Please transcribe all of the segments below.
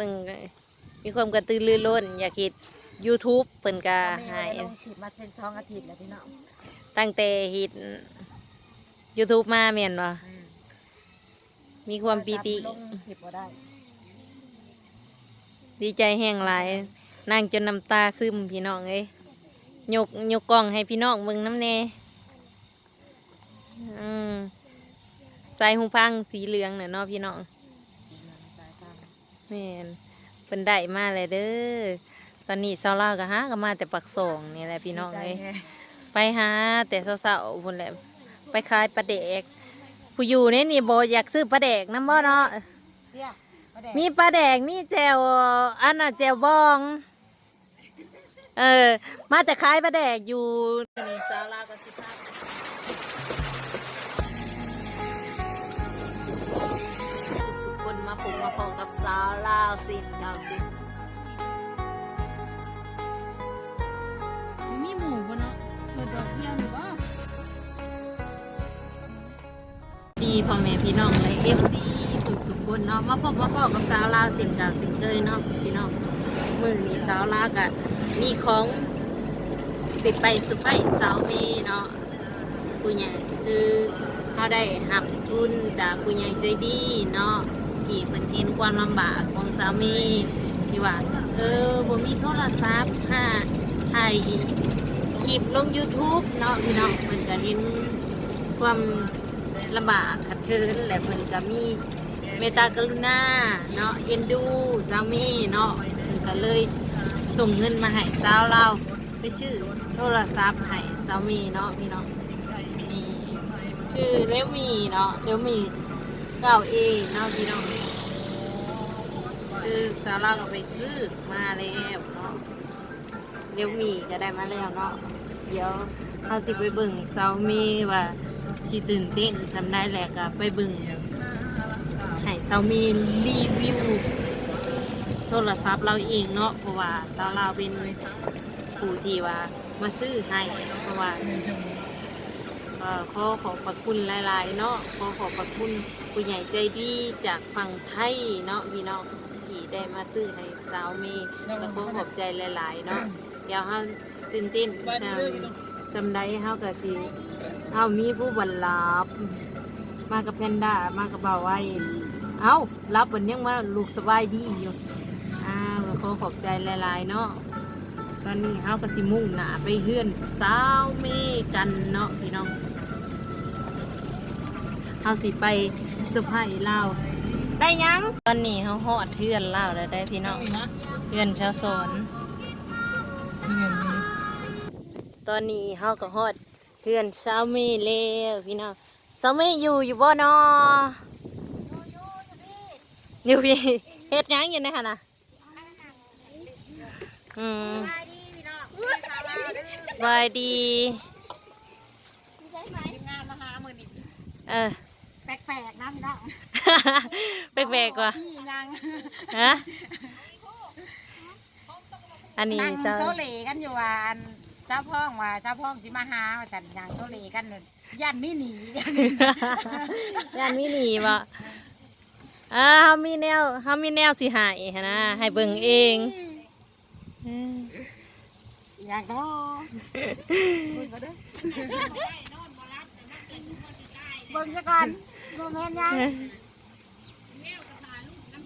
พิ่นก็มีความกระตือรือร้น อยากเฮ็ด YouTube เพิ่นก็แม่ให้ลงขีดมาเป็นช่องอาทิตย์แล้วพี่น้องตั้งแต่เฮ็ด YouTube มาแม่นบ่มีความปีติลงขีดบ่ได้ ดีใจแห้งหลายนั่งจนน้ำตาซึมพี่น้องเอ้ยยกยกกล้องให้พี่น้องเบิ่งน้ำแน่อืมใส่หูพังสีเหลืองน่ะเนาะพี่น้อง สีเหลืองสายฟ้า แม่นเพิ่นได้มาเลยเด้อตอนนี้เซาเล่าวก็หาก็มาแต่ปักสองนี่แหละพี่น้องเอ้ยดีใจแฮะไปหาแต่เศร้าๆพุ่นแหละไปขายปลาแดกผู้อยู่ในนี่บ่อยากซื้อปลาแดกน้ำบ่เนาะเนี่ยประเด็นมีปลาแดกมีแจวอันน่ะแจวบอง เออ มาแต่ขายปลาแดกอยู่นี่สาวลาวก็สิพา มาปลูกมาพอกับสาวลาวสิเก่าสิมีหมูบ่เนาะเปิดดอกเที่ยวหรือบ่ดีพ่อแม่พี่น้องเลยเอฟซีทุกทุกๆคนเนาะมาพบมาพอกับสาวลาวสิเก่าสิเคยเนาะพี่น้องมือนี้สาวลาวก็มีของติดไปสุไปสาวเมเนาะผู้ใหญ่คือเขาได้หับทุนจากผู้ใหญ่ใจดีเนาะ ที่เพิ่นเห็นความลำบากของสาวเมที่ว่าเออบ่มีโทรศัพท์ถ้าถ่ายคลิปลง YouTube เนาะพี่น้องเพิ่นก็เห็นความลำบากขัดเคินและเพิ่นก็มีเมตตากรุณาเนาะเอ็นดูสาวเมเนาะเพิ่นก็เลยส่งเงินมาให้สาวเราไปชื่อโทรศัพท์ให้สาวเมเนาะพี่น้องนี่ชื่อเรมีเนาะเรมี 9A เนาะพี่น้อง คือสาวเราก็ไปซื้อมาแล้วเนาะเดี๋ยวมีก็ได้มาแล้วเนาะเดี๋ยวเขาสิไปเบิ่งสามีว่าสิตื่นเต้นทำได้แหละก็ไปเบิ่งให้สามีรีวิวโทรศัพท์เราเองเนาะเพราะว่าสาวเราเป็นผู้ที่ว่ามาซื้อให้เพราะว่าก็ขอขอบพระคุณหลาย ๆ เนาะขอขอบพระคุณผู้ใหญ่ใจดีจากฝั่งไทยเนาะพี่น้อง ได้มาซื้อให้สาวเมย์ก็ขอขอบใจหลาย ๆ เนาะเดี๋ยวเฮาตื่นเต้นจำสำได้เฮาก็สิเฮามีผู้บรรลับ มากับแพนด้ามากับบ่าวไว้เอ้ารับวันยังมาลูกสบายดีอยู่อ้าวก็ขอขอบใจหลาย ๆ เนาะตอนนี้เฮาก็สิมุ่งหน้าไปเฮือนสาวเมย์กันเนาะพี่น้องเฮาสิไปเซอร์ไพรส์ลาว ได้ยังตอนนี้เฮาฮอดเทือนลาวแล้วได้พี่น้องเทือนชาวสอนตอนนี้เฮาก็ฮอดเทือนชาวเมแล้วพี่น้องชาวเมอยู่อยู่บ่นออยู่พี่เฮ็ดหยังอยู่ในหั่นน่ะอืมสบายดีงานมาหามือนี่เออแปลกๆนะพี่น้อง แปลกๆว่ะพี่ยังฮะอันนี้นั่งเจ้าโซเลกันอยู่ว่าอันเจ้าพ่องว่าเจ้าพ่องสิมาหาว่าฉันนั่งโซเลกันเลยยันไม่หนีย่านมีหนีบ่อ่าเฮามีแนวเฮามีแนวสิใหายหั้นนะให้เบิ่งเองเอออยากน้อเบิ่งก็เด้อเบิ่งซะก่อนบ่แม่นยัง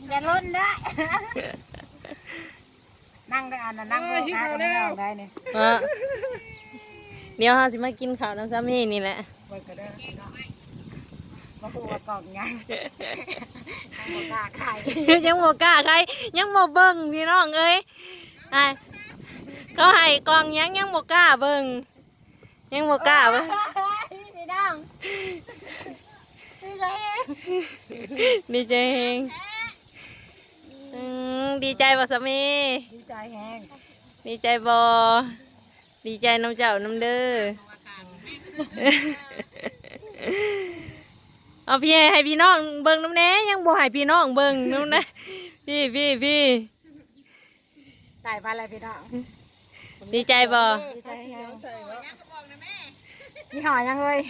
อย่าลุ้นเด้อนั่งได้อันน่ะนั่งเบิ่งหากันไม่ออกได้นี่ว่าเดี๋ยวเฮาสิมากินข้าวน้ำซ้ำนี่นี่แหละ เบิ่งก็เด้อมาพูดว่ากล่องไงบ่กล้าขายยังบ่กล้าใครยังบ่เบิ่งพี่น้องเอ้ยอะเขาให้กล่องยังยังบ่กล้าเบิ่งยังบ่กล้าเบิ่งพี่น้องพี่เจ๊ดีใจเฮงอืม ดีใจบ่สามี ดีใจแฮงดีใจบอดีใจน้ำเจ้าน้ำเด้อ เอาพี่ให้พี่น้องเบิ่งน้ำแหน่ยังบ่ให้พี่น้องเบิ่งน้ำนะพี่พี่พี่ตายมาเลยพี่น้องดีใจบอดีใจแฮงนี่ห่อยังเลย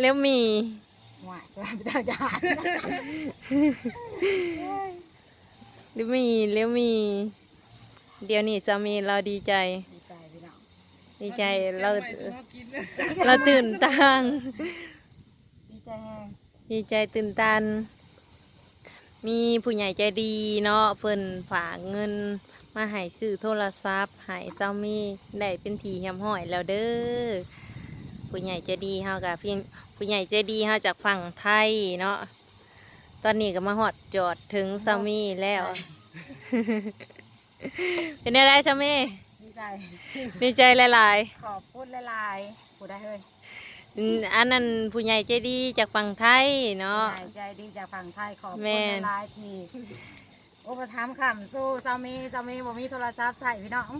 เลี้ยวมีหวานตัวพี่น้องจะหาน เลี้ยวมีเลี้ยวมี เดี๋ยวนี้สามีเราดีใจ ดีใจพี่น้องดีใจเราเราตื่นตันดีใจแห้งดีใจตื่นตัน มีผู้ใหญ่ใจดีเนาะเพิ่นฝากเงิน มาให้ซื้อโทรศัพท์ให้เซามีได้เป็นทีเหียมห้อยแล้วเด้อผู้ใหญ่ใจดีเฮากับพี่ผู้ใหญ่ใจดีเฮาจากฝั่งไทยเนาะ ตอนนี้ก็มาฮอดจอดถึงเซามีแล้ว เป็นไงได้เซามีดีใจดีใจหลาย ขอบพูดละลายพูดได้เฮ้ยๆอืมอันนั้นผู้ใหญ่ใจดีจากฝั่งไทยเนาะดีใจดีจากฝั่งไทยขอบแม่คุณนละลายทีอุปถัมภ์คำสู้สามีสามีบ่มีโทรศัพท์ใส่พี่น้อง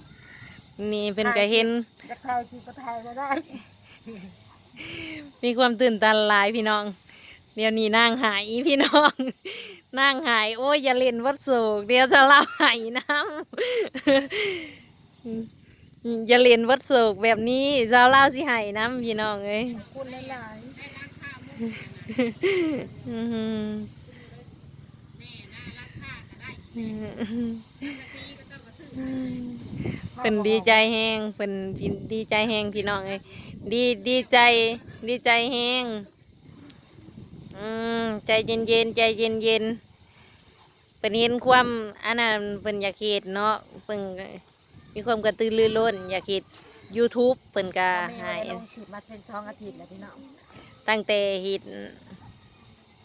นี่เพิ่นก็เห็น จะถ่ายคลิปก็ถ่ายก็ได้มีความตื่นตันหลายพี่น้อง เดี๋ยวนี้นางหายพี่น้องนางหายโอ้ยอย่าเล่นวัดโศกเดี๋ยวจะเล่าหายน้ำอย่าเล่นวัดโศกแบบนี้จะเล่าสิหายน้ำพี่น้องเอ้ยคุณละลายเป็นดีใจแหงเป็นดีใจแหงพี่น้องเอ้ยดีดีใจ ดีใจแหง อืมใจเย็นเย็นๆใจเย็นเย็นๆเป็นเห็นความอันนั้นเป็นอยากเห็ดเนาะเป็นมีความกระตือรือร้นอยากเห็ด YouTube เปิ่นกาสามีหายบ่ได้ลงคลิปมาเป็นช่องอาทิตย์แล้วพี่น้องตั้งแต่เห็ด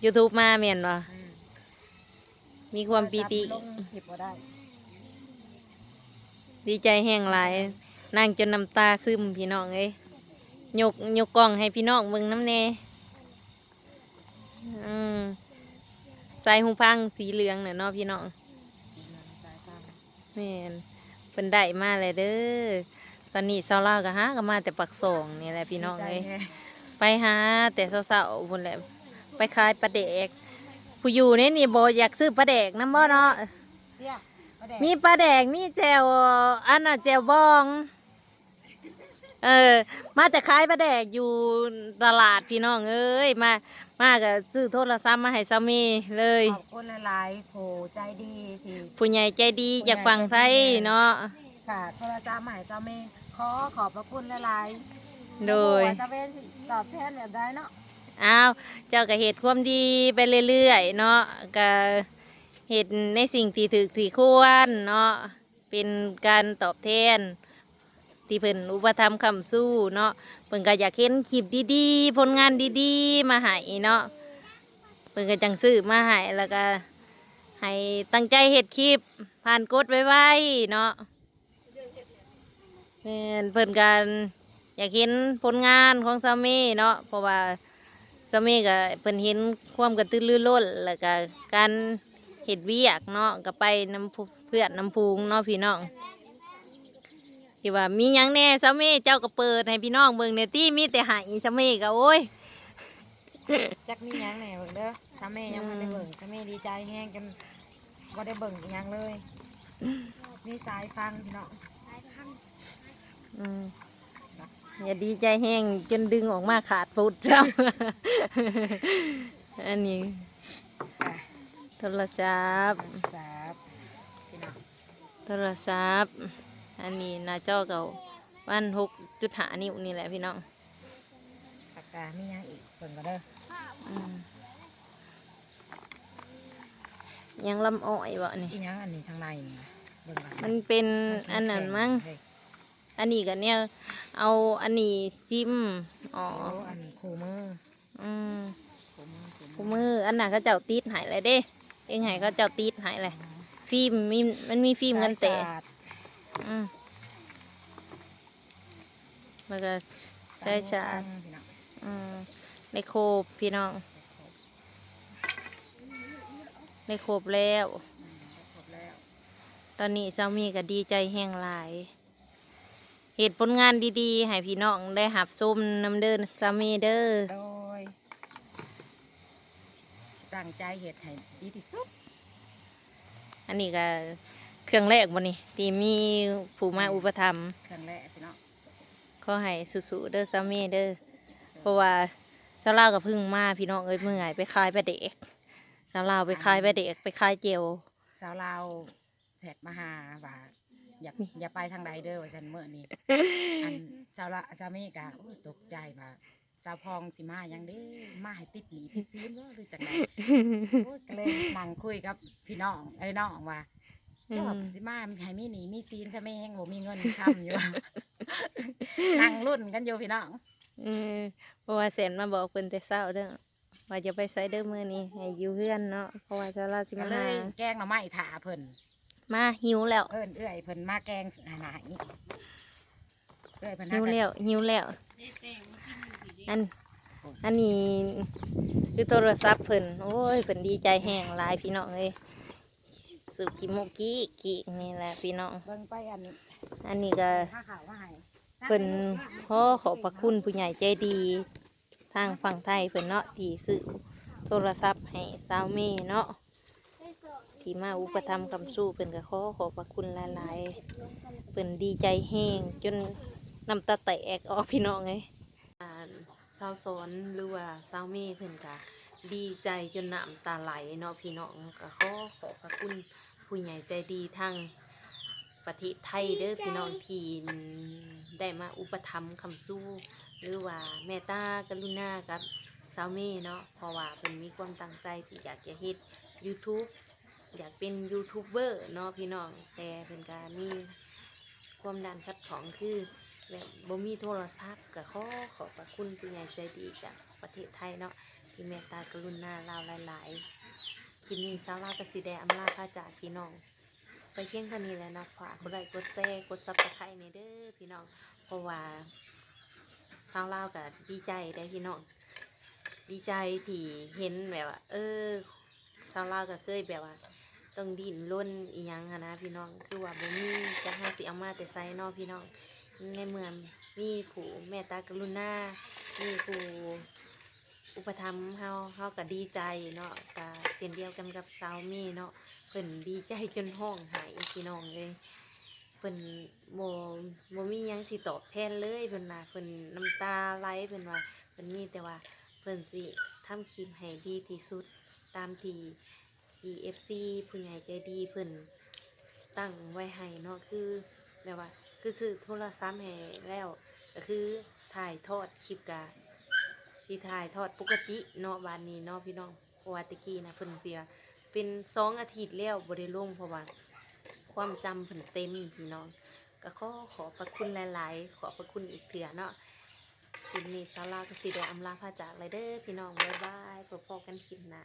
YouTube มาเมียนบ่อืมมีความปีติลงคลิปก็ได้ดีใจแห้งหลายนั่งจนน้ำตาซึมพี่น้องเอ้ยยกยกกล้องให้พี่น้องเบิ่งน้ำแน่ อืมใส่หูพังสีเหลืองน่ะเนาะพี่น้องสีเหลืองสายฟ้าแม่นเป็นได้มาเลยเด้อ ตอนนี้เศร้าเล่าวก็หาก็มาแต่ปักส่งนี่แหละพี่น้องเอ้ยดีใจแฮงไปหาแต่เศร้าๆพุ่นแหละไปขายปลาเด็กผู้อยู่นี่นี่บอยากซื้อปลาเด็กน้ำบ่เนาะเตี้ยประเด็นมีปลาแดกมีแจวอันน่ะแจวบอง เออ มาแต่ขายปลาแดกอยู่ตลาดพี่น้องเอ้ยมา มาก็ซื้อโทรศัพท์มาให้สามีเลย ขอบคุณหลายๆผู้ใจดีที่ผู้ใหญ่ใจดีจากฝั่งไทยเนาะ ฝากโทรศัพท์มาใหม่เจ้าเมย์ขอขอบพระคุณหลายๆโดยเจ้าเมย์ตอบแทนแบบได้เนาะอ้าวเจ้าก็เหตุความดีไปเรื่อยๆเนาะก็เหตุในสิ่งที่ถือที่ควรเนาะเป็นการตอบแทนที่เพิ่นอุปถัมภ์คำสู้เนาะ เพิ่นก็อยากเห็นคลิปดีๆ ผลงานดีๆ มาให้เนาะเพิ่นก็จังซื้อมาให้แล้วก็ให้ตั้งใจเฮ็ดคลิป ผ่านกดไว้ๆเนาะแม่นเพิ่นกันอยากเห็นผลงานของซามีเนาะเพราะว่าซามีก็เพิ่นเห็นความกระตือรือร้นแล้วก็การเฮ็ดเวียกเนาะก็ไปน้ำพุเพื่อนน้ำพุงเนาะพี่น้อง ที่ว่ามีหยังแน่ซามีเจ้าก็เปิดให้พี่น้องเบิ่งในตี้มีแต่ใหายซามีก็โอ้ย จักมีหยังแหน่เบิ่งเด้อถ้าแม่ยังไม่ได้เบิ่งถ้าแม่ดีใจแห้งกันบ่ได้เบิ่งอีหยังเลย มีสายฟังพี่น้องอืมอย่าดีใจแห้งจนดึงออกมาขาดฟุตจ้าอันนี้โทรศัพท์สาบพี่น้อง โทรศัพท์ อันนี้หน้าจอเก่าวันหกจุดหานิ้วนี่แหละพี่น้องปากกามีหยังอีกเบิ่งก็เด้ออืมยังลำอ้อยวะนี่อีหยังอันนี้ทางในนี่นะเบิ่งก่อนมันเป็นอันนั้นมั้งเฮ้ยอันนี้กันเนี่ยเอาอันนี้ซิมอ๋อโอ้อันคู่มืออืมคู่มือคู่คู่มืออันนั้นเขาเจ้าติดใหายเลยเด้ เองใหายเขาเจ้าติดใหายเลยฟิล์มมีมันมีฟิล์มกันแตะสายสาด อืมแล้วก็ใช้ชาร์จพี่น้องอืมในโครบพี่น้องในโครบแล้วครบแล้ว ตอนนี้สามีก็ดีใจแห้งหลาย เหตุผลงานดีๆ ให้พี่น้องได้หับส้มน้ำเดินสามีเด้อโดยสิตั้งใจเฮ็ดให้ดีที่สุด อันนี้ก็ เครื่องแรกวันนี้ที่มีผู้มาอุปถัมภ์เครื่องแรกพี่น้องขอให้สุๆเด้อสามีเด้อเพราะว่าสาวลาวกับพึ่งมาพี่น้องเอ้ยเมื่อยไปขายไปลาเด็กสาวลาวไปขายไปลาเด็กไปขายเจียวสาวลาวแสกมาหาว่าอย่าอย่าไปทางใดเด้อว่าฉันเมื่อนี้อันสาวละสามีกะโอ้ยตกใจว่าสาวพองสิมาหยังเด้มาให้ติดหนีติดซีนว่าหรือจังไดโอ้ยก็เลยนั่งคุยกับพี่น้องเอ้ยน้องว่า เจ้าว่าสิมาให้มีหนีมีซีนซะแม่แฮงบ่มีเงินค้ำอยู่ นั่งรุ่นกันอยู่พี่น้องเออเพราะว่าแสนมาบอกเพิ่นแต่เช้าเด้อว่าจะไปไสเด้อมื้อนี้ให้อยู่เฮือนเนาะเพราะว่าจะลาสิก็มาเลหายแกงหน่อไม้ถาเพิ่นมาหิวแล้วเอิ้นเอื้อยเพิ่นมาแกงหาหนาอีกเอื้อยเพิ่นหิวหาแล้วหิวแล้วอันอันนี้คือโทรศัพท์เพิ่นโอ้ยเพิ่นดีใจแห้งหลายพี่น้องเอ้ย สุกิโมกิกินี่แหละพี่น้อง เบิ่งไปอันอันนี้ก็ผ้าขาวมาให้เพิ่นขอขอบพระคุณผู้ใหญ่ใจดี ทางฝั่งไทยเพิ่นเนาะที่ซื้อโทรศัพท์ให้สาวเมเนาะที่มาอุปถัมภ์คำสู้เพิ่นก็ขอขอบพระคุณหลายๆเพิ่นดีใจแห้งจนน้ำตาแตกออกพี่น้องเอ้ยสาวสอนหรือว่าสาวเมเพิ่นก็ดีใจจนน้ำตาไหลเนาะพี่น้องก็ขอขอบพระคุณ ผู้ใหญ่ใจดีทางประเทศไทยเด้อพี่น้องที่ได้มาอุปถัมภ์คำสู้ หรือว่าแม่ตากรุณากับสาวเมเนาะเพราะว่าเพิ่นมีความตั้งใจที่อยากจะเฮ็ด YouTube อยากเป็นยูทูบเบอร์เนาะพี่น้องแต่เพิ่นก็มีความดันคัดของคือแบบบ่มีโทรศัพท์ก็ขอขอบพระคุณผู้ใหญ่ใจดีจากประเทศไทยเนาะที่เมตตากรุณาเราหลาย ๆ ลิปนี้สาวลาวก็สิได้อำลาพาจากพี่น้อง ไปเพียงเท่านี้แหล้วนาะฝากกดไลค์กดแชร์กดซับสไครต์ในเด้อพี่น้อง เพราะว่าชาวลาวก็ดีใจได้พี่น้อง ดีใจที่เห็นแบบว่า เออชาวลาวก็เคยแบบว่าต้องดิ้นร่นอีหยังนะ พี่น้องคือว่าบ่มีจักหาสิเอามาแต่ไซนาพี่น้องในเมืองมีผู้แม่ตากรุณามีผู้ อุปถัมภ์เฮาเฮาก็ดีใจเนาะก็เช่นเดียวกันกับสาวมีเนาะเพิ่นดีใจจนห้องหายพี่น้องเลยเพิ่นโมโมมียังสิตอบแทนเลยเพิ่นว่าเพิ่นน้ำตาไหลเพิ่นว่าเพิ่นมีแต่ว่าเพิ่นสิทำคลิปให้ดีที่สุดตามที่ EFC ผู้ใหญ่ใจดีเพิ่นตั้งไว้ให้เนาะคือแบบว่า คือซื้อโทรศัพท์ให้แล้วก็คือถ่ายทอดคลิปกะ สิถ่ายทอดปกติเนาะบานนี้เนาะพี่น้องเพราะว่าตะกี้นะเพิ่นเสียเป็นสองอาทิตย์แล้วบริลุ่งเพราะว่าความจำเพิ่นเต็มพี่น้อง ก็ขอขอบพระคุณหลาย ๆ ขอบพระคุณอีกเถื่อเนาะคลิปนี้สาวลาวก็สิได้อำลาพาจากเลยเด้อพี่น้องบ๊ายบายพบกันคลิปหน้า